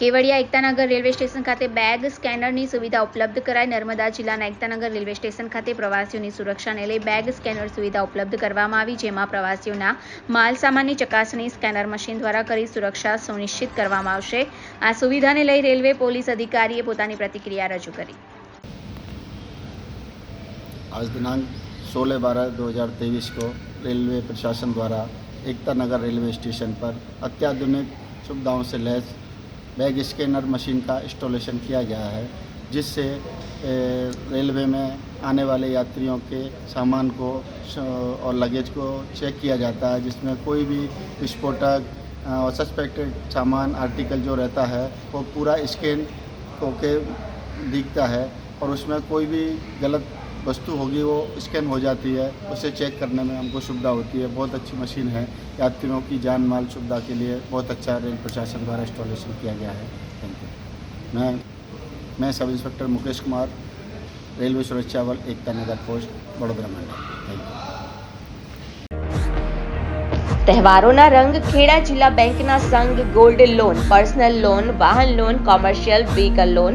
Kevadia Ektanagar railway station ખાતે bag સ્કેનરની સુવિધા ઉપલબ્ધ કરાઈ નર્મદા જિલ્લાના એકતાનગર રેલવે સ્ટેશન ખાતે પ્રવાસીઓની સુરક્ષાને લઈ બેગ સ્કેનર સુવિધા ઉપલબ્ધ કરવામાં આવી જેમાં પ્રવાસીઓના માલ સામાનની ચકાસણી સ્કેનર મશીન દ્વારા કરી સુરક્ષા સુનિશ્ચિત કરવામાં આવશે આ સુવિધાને લઈ રેલવે પોલીસ અધિકારીએ પોતાની પ્રતિક્રિયા રજૂ કરી आज दिनांक 16 बारह 2023 को रेलवे प्रशासन द्वारा एकता नगर रेलवे स्टेशन पर अत्याधुनिक सुविधाओं से लैस बैग स्कैनर मशीन का इंस्टॉलेशन किया गया है, जिससे रेलवे में आने वाले यात्रियों के सामान को और लगेज को चेक किया जाता है, जिसमें कोई भी विस्फोटक और सस्पेक्टेड सामान आर्टिकल जो रहता है, वो पूरा स्कैन होके दिखता है, और उसमें कोई भी गलत वस्तु होगी वो स्कैन हो जाती है उसे चेक करने में हमको सुविधा होती है बहुत अच्छी मशीन है यात्रियों की जान माल सुविधा के लिए बहुत अच्छा रेल प्रशासन द्वारा इंस्टॉलेशन किया गया है थैंक यू मैं मैं sub inspector Mukesh Kumar railway सुरक्षा बल Ekta Nagar post Vadodara Mandal thank you તહેવારોના રંગ ખેડા જિલ્લા બેંકના સંઘ ગોલ્ડ લોન પર્સનલ લોન વાહન લોન કોમર્શિયલ વ્હીકલ લોન